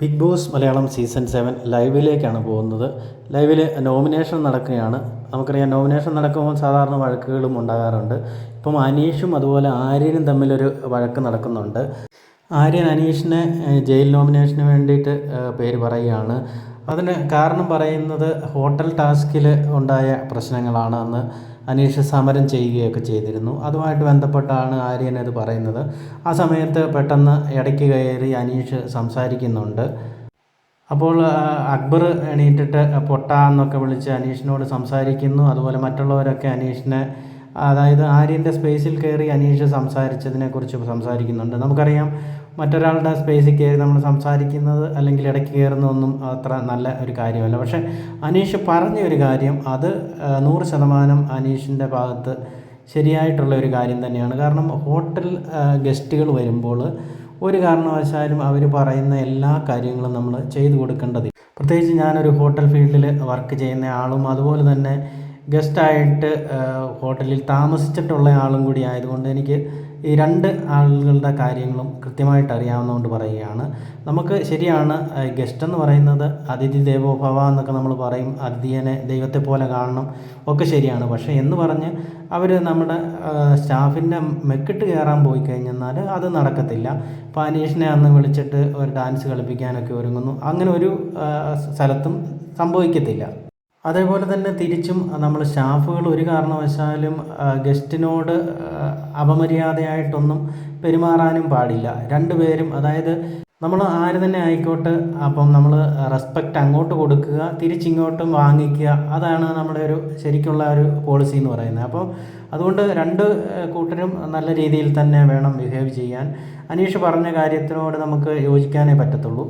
Bigg Boss Malayalam season seven ലൈവിലേക്കാണ് പോകുന്നത്. ലൈവിൽ nomination നടക്കുകയാണ്. നമുക്കറിയാം നോമിനേഷൻ നടക്കുമ്പോൾ സാധാരണ വഴക്കുകളും ഉണ്ടാകാറുണ്ട്. ഇപ്പം അനീഷും അതുപോലെ ആര്യനും തമ്മിലൊരു വഴക്ക് നടക്കുന്നുണ്ട്. ആര്യൻ അനീഷിനെ ജയിൽ നോമിനേഷന് വേണ്ടിയിട്ട് പേര് പറയുകയാണ്. അതിന് കാരണം പറയുന്നത് ഹോട്ടൽ ടാസ്കിൽ ഉണ്ടായ പ്രശ്നങ്ങളാണ്. അന്ന് അനീഷ് സമരം ചെയ്യുകയൊക്കെ ചെയ്തിരുന്നു. അതുമായിട്ട് ബന്ധപ്പെട്ടാണ് ആര്യൻ അത് പറയുന്നത്. ആ സമയത്ത് പെട്ടെന്ന് ഇടയ്ക്ക് കയറി അനീഷ് സംസാരിക്കുന്നുണ്ട്. അപ്പോൾ അക്ബർ എണീറ്റിട്ട് പൊട്ട എന്നൊക്കെ വിളിച്ച് അനീഷിനോട് സംസാരിക്കുന്നു. അതുപോലെ മറ്റുള്ളവരൊക്കെ അനീഷിനെ അതായത് ആര്യന്റെ സ്പേസിൽ കയറി അനീഷ് സംസാരിച്ചതിനെക്കുറിച്ച് സംസാരിക്കുന്നുണ്ട്. നമുക്കറിയാം മറ്റൊരാളുടെ സ്പേസിൽ കയറി നമ്മൾ സംസാരിക്കുന്നത് അല്ലെങ്കിൽ ഇടയ്ക്ക് കയറുന്നതൊന്നും അത്ര നല്ല ഒരു കാര്യമല്ല. പക്ഷേ അനീഷ് പറഞ്ഞ ഒരു കാര്യം അത് നൂറ് ശതമാനം അനീഷിന്റെ ഭാഗത്ത് ശരിയായിട്ടുള്ള ഒരു കാര്യം തന്നെയാണ്. കാരണം ഹോട്ടൽ ഗസ്റ്റുകൾ വരുമ്പോൾ ഒരു കാരണവശാലും അവർ പറയുന്ന എല്ലാ കാര്യങ്ങളും നമ്മൾ ചെയ്തു കൊടുക്കേണ്ടത് പ്രത്യേകിച്ച് ഞാനൊരു ഹോട്ടൽ ഫീൽഡിൽ വർക്ക് ചെയ്യുന്ന ആളും അതുപോലെ തന്നെ ഗസ്റ്റായിട്ട് ഹോട്ടലിൽ താമസിച്ചിട്ടുള്ള ആളും കൂടി ആയതുകൊണ്ട് എനിക്ക് ഈ രണ്ട് ആളുകളുടെ കാര്യങ്ങളും കൃത്യമായിട്ട് അറിയാവുന്നതുകൊണ്ട് പറയുകയാണ്. നമുക്ക് ശരിയാണ് ഗസ്റ്റ് എന്ന് പറയുന്നത് അതിഥി ദേവോഭവ എന്നൊക്കെ നമ്മൾ പറയും. അതിഥിയനെ ദൈവത്തെ പോലെ കാണണം. ഒക്കെ ശരിയാണ്. പക്ഷേ എന്ന് പറഞ്ഞ് അവർ നമ്മുടെ സ്റ്റാഫിന്റെ മെക്കിട്ട് കയറാൻ പോയി കഴിഞ്ഞെന്നാൽ അത് നടക്കത്തില്ല. ഇപ്പോൾ അനീഷിനെ അന്ന് വിളിച്ചിട്ട് ഒരു ഡാൻസ് കളിപ്പിക്കാനൊക്കെ ഒരുങ്ങുന്നു. അങ്ങനെ ഒരു സ്ഥലത്തും സംഭവിക്കത്തില്ല. അതേപോലെ തന്നെ തിരിച്ചും നമ്മൾ സ്റ്റാഫുകൾ ഒരു കാരണവശാലും ഗസ്റ്റിനോട് അപമര്യാദയായിട്ടൊന്നും പെരുമാറാനും പാടില്ല. രണ്ടുപേരും അതായത് നമ്മൾ ആര് തന്നെ ആയിക്കോട്ടെ അപ്പം നമ്മൾ റെസ്പെക്റ്റ് അങ്ങോട്ട് കൊടുക്കുക തിരിച്ചിങ്ങോട്ടും വാങ്ങിക്കുക അതാണ് നമ്മുടെ ഒരു ശരിക്കുള്ള ഒരു പോളിസി എന്ന് പറയുന്നത്. അപ്പോൾ അതുകൊണ്ട് രണ്ട് കൂട്ടരും നല്ല രീതിയിൽ തന്നെ വേണം ബിഹേവ് ചെയ്യാൻ. അനീഷ് പറഞ്ഞ കാര്യത്തിനോട് നമുക്ക് യോജിക്കാനേ പറ്റത്തുള്ളൂ.